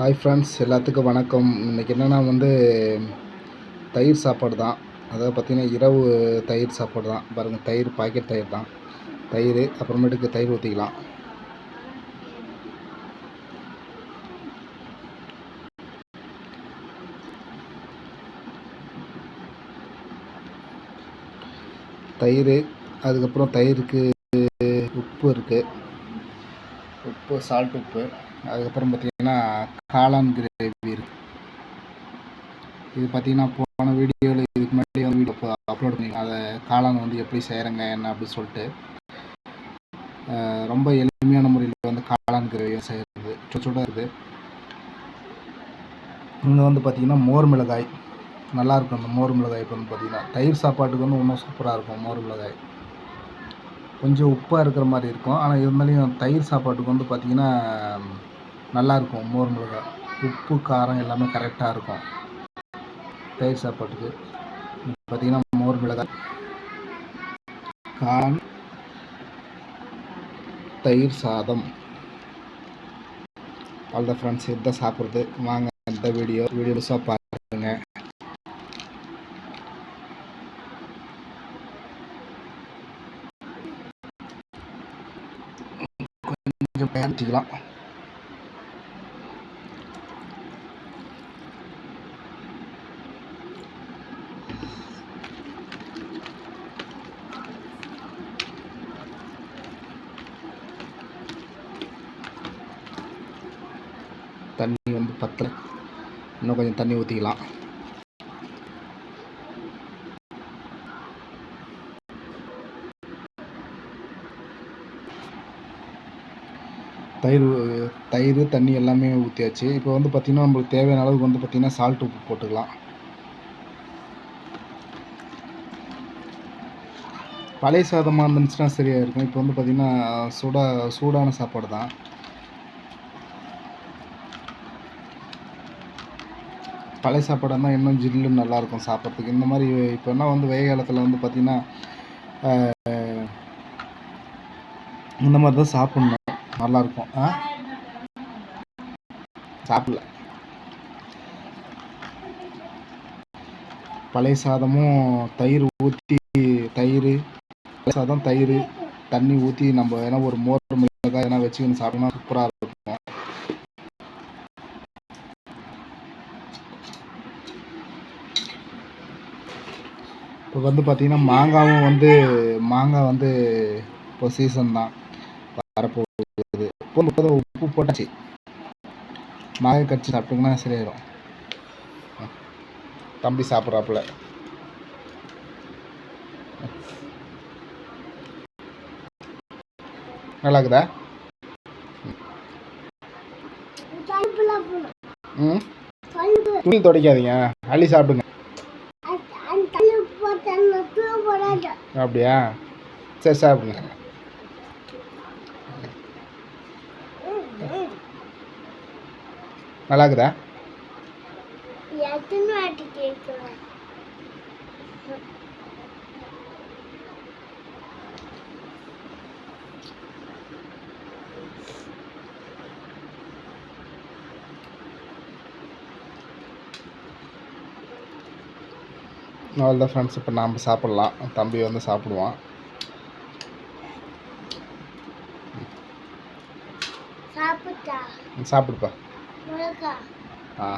Hi friends எல்லாத்துக்கும் வணக்கம். இன்றைக்கி என்னென்னா வந்து தயிர் சாப்பாடு தான். அதாவது பார்த்திங்கன்னா இரவு தயிர் சாப்பாடு தான். பாருங்கள் தயிர் பாக்கெட் தயிர் தான். தயிர் அப்புறமேட்டுக்கு தயிர் ஊற்றிக்கலாம் தயிர் அதுக்கப்புறம் தயிருக்கு உப்பு இருக்குது உப்பு சால்ட் உப்பு. அதுக்கப்புறம் பார்த்திங்கன்னா காளான் கிரேவி இருக்குது இது பார்த்திங்கன்னா போன வீடியோவில் இதுக்கு முன்னாடி வந்து வீடியோ அப்லோட் பண்ணி அதை காளான் வந்து எப்படி செய்கிறங்க என்ன அப்படின்னு சொல்லிட்டு ரொம்ப எளிமையான முறையில் வந்து காளான் கிரேவியாக செய்கிறது சுட சுட இருக்குது. இங்கே வந்து பார்த்திங்கன்னா மோர் மிளகாய். நல்லாயிருக்கும் அந்த மோர் மிளகாய் இப்போ வந்து பார்த்திங்கன்னா தயிர் சாப்பாட்டுக்கு வந்து இன்னும் சூப்பராக இருக்கும் மோர் மிளகாய். கொஞ்சம் உப்பாக இருக்கிற மாதிரி இருக்கும். ஆனால் இருந்தாலையும் தயிர் சாப்பாட்டுக்கு வந்து பார்த்திங்கன்னா நல்லாயிருக்கும் மோர் மிளகா உப்பு காரம் எல்லாமே கரெக்டாக இருக்கும். தயிர் சாப்பாட்டுக்கு. பார்த்திங்கன்னா மோர் மிளகாய் கான் தயிர் சாதம். அவ்வளோ ஃப்ரெண்ட்ஸ் இதுதான் சாப்பிட்றது. வாங்க இந்த வீடியோ வீடியோ முழுசாக கொஞ்சம் பயணிச்சிக்கலாம் தண்ணி வந்து பத்தலை. இன்னும் கொஞ்சம் தண்ணி ஊற்றிக்கலாம் தயிர் தயிர் தண்ணி எல்லாமே ஊற்றியாச்சு இப்போ வந்து பார்த்திங்கன்னா நம்மளுக்கு தேவையான அளவுக்கு வந்து பார்த்திங்கன்னா சால்ட் உப்பு போட்டுக்கலாம். பழைய சாதமாக இருந்துச்சுன்னா சரியாக இருக்கும். இப்போ வந்து பார்த்திங்கன்னா சூடா சூடான சாப்பாடு தான். பழைய சாப்பாடாக இருந்தால் இன்னும் ஜில்லுன்னு நல்லாயிருக்கும் சாப்பிட்றதுக்கு. இந்த மாதிரி இப்போனா வந்து வெயில் காலத்தில் வந்து பார்த்திங்கன்னா இந்த மாதிரி தான் சாப்பிட்ணும். நல்லாயிருக்கும் ஆ? சாப்பிடல. பழைய சாதமும் தயிர் ஊற்றி தயிர் பழைய சாதம் தயிர் தண்ணி ஊற்றி நம்ம ஏன்னா ஒரு மோர் மிளகாய் எதனா வச்சுக்கின்னு சாப்பிட்டோம்னா சூப்பராக இருக்கும். இப்போ வந்து பார்த்திங்கன்னா மாங்காவும் வந்து மாங்காய் வந்து இப்போ சீசன் தான். வரப்போகுது. வந்து இப்போதான் உப்பு போட்டாச்சு. மாங்காய் கடிச்சு சாப்பிட்டிங்கன்னா சரியாயிடும் தம்பி சாப்பிட்றாப்புல. நல்லா இருக்குதா ம்? துணி துடைக்காதீங்க. அள்ளி சாப்பிடுங்க. அப்படியா? சரி சாப்பிடுங்க. நல்லா இருக்குதா அவ்வளோதான் ஃப்ரெண்ட்ஸ் இப்போ நாம் சாப்பிட்லாம். தம்பி வந்து சாப்பிடுவான். சாப்பிட்டா சாப்பிடுப்பா மிளகா ஆ